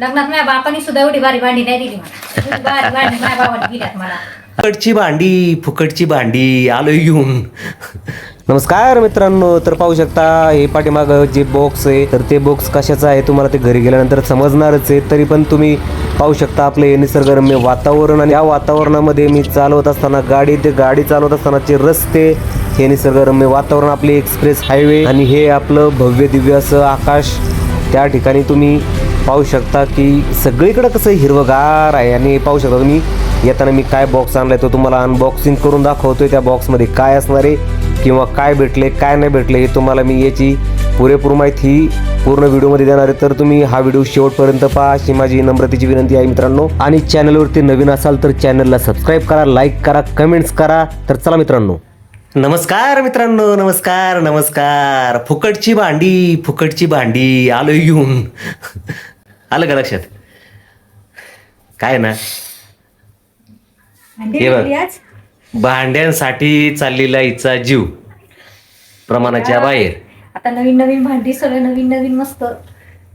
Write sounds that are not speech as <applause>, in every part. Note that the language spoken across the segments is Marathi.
लग्नात माझ्या बापाने सुद्धा एवढी बारी भांडी नाही दिली मला. बारी भांडी माझ्या बाबाने दिल्यात मला. फुकटची भांडी फुकटची भांडी आलो येऊन नमस्कार मित्रांनो तर पाहू शकता हे पाठीमाग जे बॉक्स आहे तर ते बॉक्स कशाचं आहे तुम्हाला ते घरी गेल्यानंतर समजणारच आहे. तरी पण तुम्ही पाहू शकता आपलं हे निसर्गरम्य वातावरण आणि या वातावरणामध्ये मी चालवत असताना गाडी ते गाडी चालवत असतानाचे रस्ते हे निसर्गरम्य वातावरण आपले एक्सप्रेस हायवे आणि हे आपलं भव्य दिव्य असं आकाश. त्या ठिकाणी तुम्ही पाहू शकता की सगळीकडं कसं हिरवगार आहे आणि पाहू शकता तुम्ही. येताना मी काय बॉक्स आणलाय तो तुम्हाला अनबॉक्सिंग करून दाखवतोय. त्या बॉक्समध्ये काय असणार आहे किंवा काय भेटले काय नाही भेटले हे तुम्हाला मी याची पुरेपूर माहिती पूर्ण व्हिडिओमध्ये देणार आहे. तर तुम्ही हा व्हिडिओ शेवटपर्यंत पहा. अशी माझी नम्रतेची विनंती आहे मित्रांनो. आणि चॅनलवरती नवीन असाल तर चॅनलला सबस्क्राईब करा लाईक करा कमेंट्स करा. तर चला मित्रांनो. नमस्कार मित्रांनो नमस्कार नमस्कार. फुकटची भांडी फुकटची भांडी आलो येऊन आलं का लक्षात? काय ना? हे बघ. भांड्यांसाठी चाललेला हिचा जीव. प्रमाणाच्या बाहेर. आता नवीन नवीन भांडी सगळं नवीन नवीन मस्त.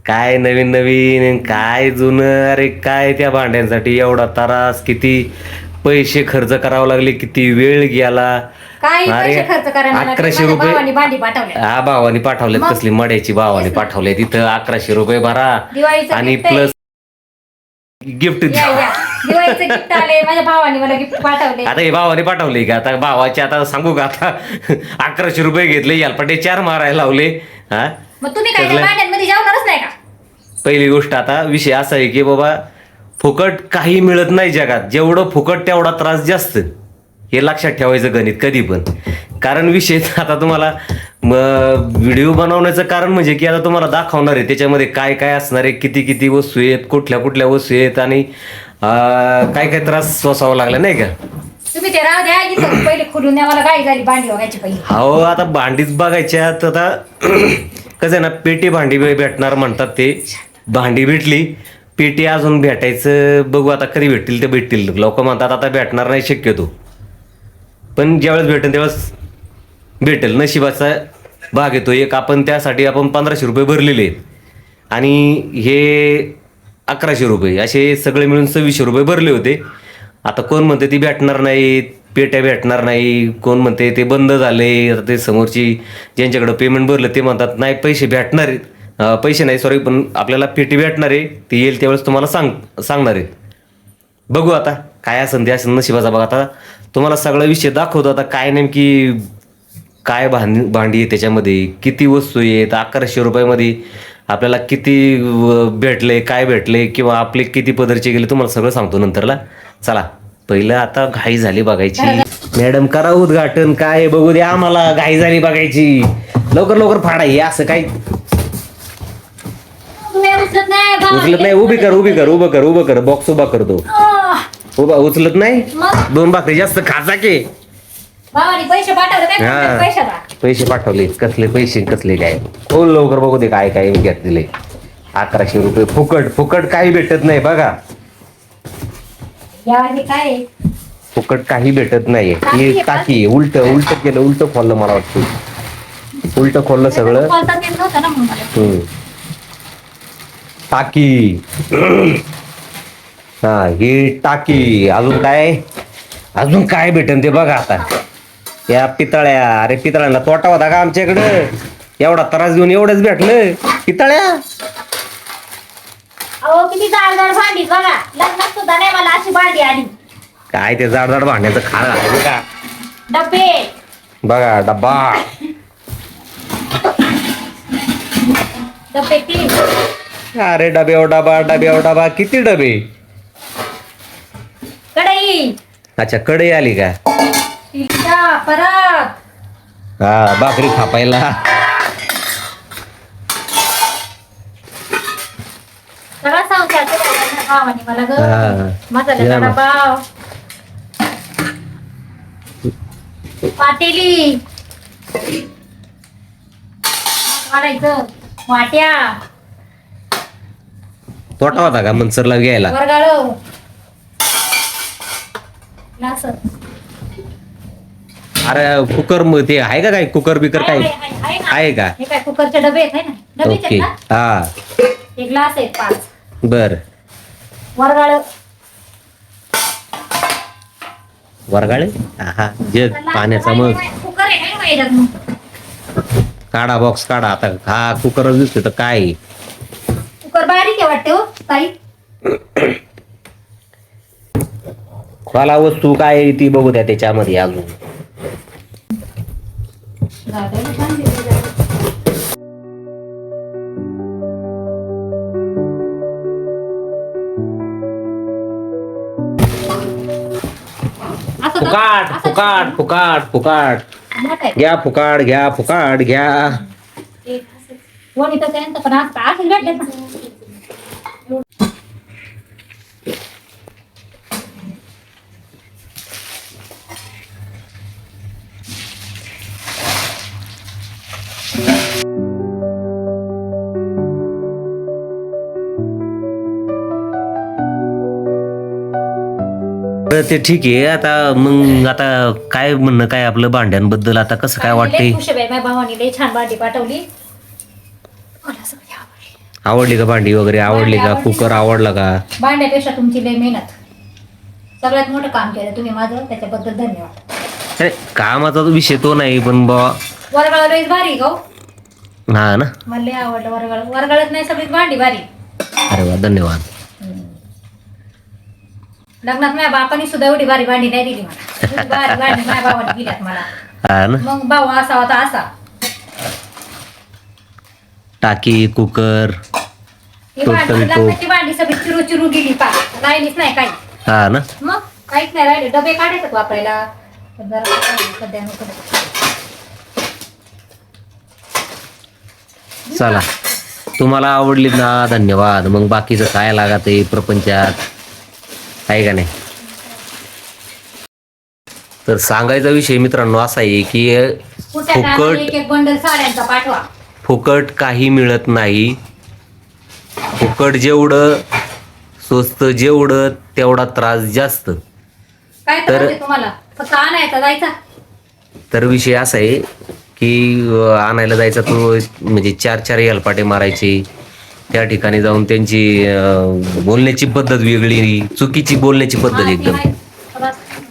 काय नवीन नवीन काय जुनं? अरे काय त्या भांड्यांसाठी? एवढा त्रास किती पैसे खर्च करावे लागले किती वेळ गेला. काही अरे, पैसे खर्च करायला लागले. अकराशे माझ्या रुपये भावाने भांडी पाठवल्या हा भावानी पाठवलेत मग? कसली मड्याची भावानी पाठवले तिथं अकराशे रुपये भरा. दिवाळीचं आणि gift आहे. प्लस गिफ्ट या या. दिवाळीचं गिफ्ट आले माझ्या भावाने मला गिफ्ट पाठवले आता हे भावाने पाठवले का? आता भावाचे आता सांगू का आता? अकराशे रुपये घेतले यालपटे चार मारायला लावले. हा? मग तुम्ही काय त्या सगळं- भांड्यांमध्ये जेवणारच नाही का? पहिली गोष्ट आता विषय असा आहे की बाबा फुकट काही मिळत नाही जगात. जेवढं फुकट तेवढा त्रास जास्त. हे लक्षात ठेवायचं गणित कधी पण. कारण विषय <laughs> आता तुम्हाला व्हिडिओ बनवण्याचं कारण म्हणजे की आता तुम्हाला दाखवणार आहे त्याच्यामध्ये काय काय असणार आहे किती किती वस्तू आहेत कुठल्या कुठल्या वस्तू आहेत आणि काय काय त्रास सोसावा लागला नाही का? तुम्ही ते राव द्या इथं पहिले खोलून द्या मला गाडी झाली भांडी बघायची पहिली. हो आता भांडीच बघायच्या तर आता <clears throat> कसं आहे ना पेटी भांडी भेटणार म्हणतात ते. भांडी भेटली पेटी अजून भेटायचं बघू आता कधी भेटतील ते भेटतील. लोक म्हणतात आता भेटणार नाही शक्यतो. पण ज्यावेळेस भेटेल त्यावेळेस भेटेल. नशिबाचा भाग येतो एक. आपण त्यासाठी आपण पंधराशे रुपये भरलेले आहेत. आणि हे अकराशे रुपये. असे सगळे मिळून सव्वीसशे रुपये भरले होते. आता कोण म्हणते ती भेटणार नाही पेट्या भेटणार नाही कोण म्हणते ते बंद झाले आता ते समोरची ज्यांच्याकडं पेमेंट भरलं ते म्हणतात नाही पैसे भेटणार आहेत. पैसे नाही सॉरी पण आपल्याला पेटी भेटणार आहे. ती येईल त्यावेळेस तुम्हाला सांग सांगणार आहेत बघू आता काय असेल ते असेल नशिबाचा बघा आता तुम्हाला सगळा विषय दाखवतो आता काय नेमकी काय भांडी भांडी आहे त्याच्यामध्ये? किती वस्तू आहेत? अकराशे रुपयामध्ये आपल्याला किती भेटले काय भेटले किंवा आपले किती पदरचे गेले तुम्हाला सगळं सांगतो नंतरला. चला पहिलं आता घाई झाली बघायची. मॅडम करा उद्घाटन. काय बघू द्या आम्हाला घाई झाली बघायची. लवकर लवकर फाडा हे असं काय. उचलत नाही उभी कर उभी कर उभं कर उभं कर बॉक्स उभा करतो. आह, उभा उचलत नाही? मग? दोन भाकरी जास्त खाजा के. भावाने पैसे पाठवले काय हा. करतात पैशाला? पैसे पाठवले. कसले पैसे कसले काय? खोल लवकर बघू दे काय काय घेतलेले अकराशे रुपये फुकट फुकट काही भेटत नाही बघा. या हे काय? आहे? फुकट काही भेटत नाही. टाकी आहे का? टाकी उलट उलट केलं उलट खोललं मला वाटतं. उलट खोललं सगळं. बोलता येत नव्हतं ना म्हणून मला. हम्म. टाकी. हा ही टाकी. अजून काय? अजून काय भेटन ते बघा आता. या पितळ्या. अरे पितळ्यांना तोटा होता का आमच्याकडं? एवढा त्रास घेऊन एवढंच भेटलं. पितळ्या? अहो किती जाड जाड भांडी बघा. लग्नात सुद्धा नाही मला अशी भांडी आली. काय ते जाड जाड भांड्याचं खाणं आहे का डबे बघा डब्बा. डबे तीन. अरे डब्यावर डबा डब्यावर डबा. किती डबे? कढई. अच्छा कडे आली का? पिझ्झा परत. हा भाकरी खापायला सगळा संसार मला हा. ग या ना. पातेली. वाट्या. तोटा होता का मनसरला घ्यायला? वरगाळ अरे कुकर म ते आहे का काय कुकर बिकर काय आहे, आहे, आहे ना. आहे का? हे काय कुकरचे डबे आहेत है ना? डबेच ओके. आहेत ना? हा. हे ग्लास आहेत पाच. बर. वरगाळ वरगाळे? हा जग पाण्याचा मग. कुकर आहे याच्यात मग? काढा बॉक्स काढा. आता हा कुकरच दिसतो तर काय? आहे? कुकर बारीक आहे वाटते हो ताई मला वस्तू काय आहे ती बघू द्या त्याच्यामध्ये अजून. असं? फुकाट असं फुकाट फुकाट फुकाट. मोठं आहे. घ्या फुकाट घ्या फुकाट घ्या. एक पण असं असंच भेटले ना तर ते ठीक आहे. आता मग आता काय म्हणणं काय आपलं भांड्यांबद्दल? आता कसं काय वाटतंय? माझ्या भावाने छान भांडी पाठवली. मला आवडली. आवडली का भांडी वगैरे? आवडली का? आवडली. कुकर आवडला का? भांड्यापेक्षा तुमची लय मेहनत. सगळ्यात मोठं काम केलं तुम्ही माझं त्याच्याबद्दल धन्यवाद. अरे कामाचा तो विषय तो नाही पण बा वरगाळ लयच भारी गो हा. ना? मला आवडलं वरगाळ. वरगाळच नाही सगळीच भांडी भारी. अरे वा धन्यवाद. लग्नात माझ्या बापाने सुद्धा एवढी भारी भांडी नाही दिली मला. एवढी भारी भांडी माझ्या भावाने दिल्यात मला. हा ना? मग भाऊ असा होता असा. टाकी कुकर ही भांडी टोटल. लग्नाची भांडी सगळी चिरू चिरू गेली पा. राहिलीच नाही काही. हा ना? मग काहीच नाही राहिले. डबे काढायचं वापरायला. पण जरा सध्या नको. चला. तुम्हाला आवडली ना धन्यवाद. मग बाकीचं काय लागत आहे प्रपंचात? आहे का नाही? तर सांगायचा विषय मित्रांनो असा आहे की फुकट फुकट काही मिळत नाही. फुकट जेवढं स्वस्त जेवढं तेवढा त्रास जास्त. तर- तर विषय असा आहे की आणायला जायचा तो म्हणजे चार चार हेलपाटे मारायचे. त्या ठिकाणी जाऊन त्यांची बोलण्याची पद्धत वेगळी चुकीची बोलण्याची पद्धत एकदम.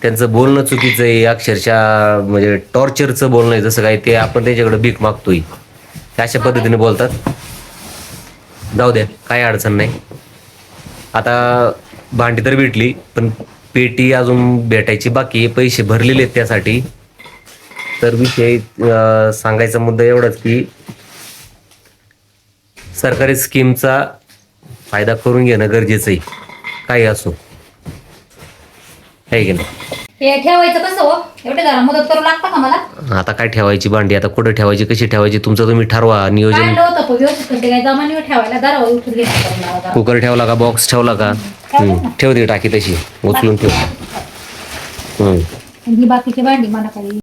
त्यांचं बोलणं चुकीचं आहे अक्षरशः म्हणजे टॉर्चरचं बोलणं आहे जसं काय ते आपण त्याच्याकडे भीक मागतोय. अशा पद्धतीने बोलतात. जाऊ द्या काही अडचण नाही. आता भांडी तर भेटली पण पेटी अजून भेटायची बाकी आहे पैसे भरलेले आहेत त्यासाठी. तर विषय सांगायचा मुद्दा एवढाच की सरकारी स्कीमचा फायदा करून घेणं गरजेचं आहे. काही असो. आहे की नाही? हे ठेवायचं कसं हो? एवढे जरा मदत करू लागता का मला? आता काय ठेवायची भांडी? आता कुठं ठेवायची कशी ठेवायची? तुमचं तुम्ही ठरवा नियोजन. होतं तो व्यवस्थित करते काय जमानीवर ठेवायला? जरा उठून घ्यायचं कुकर ठेवला का? बॉक्स ठेवला का? हम्म, ठेव दे टाकी तशी. उचलून ठेव. हम्म ही बाकीची भांडी मला काही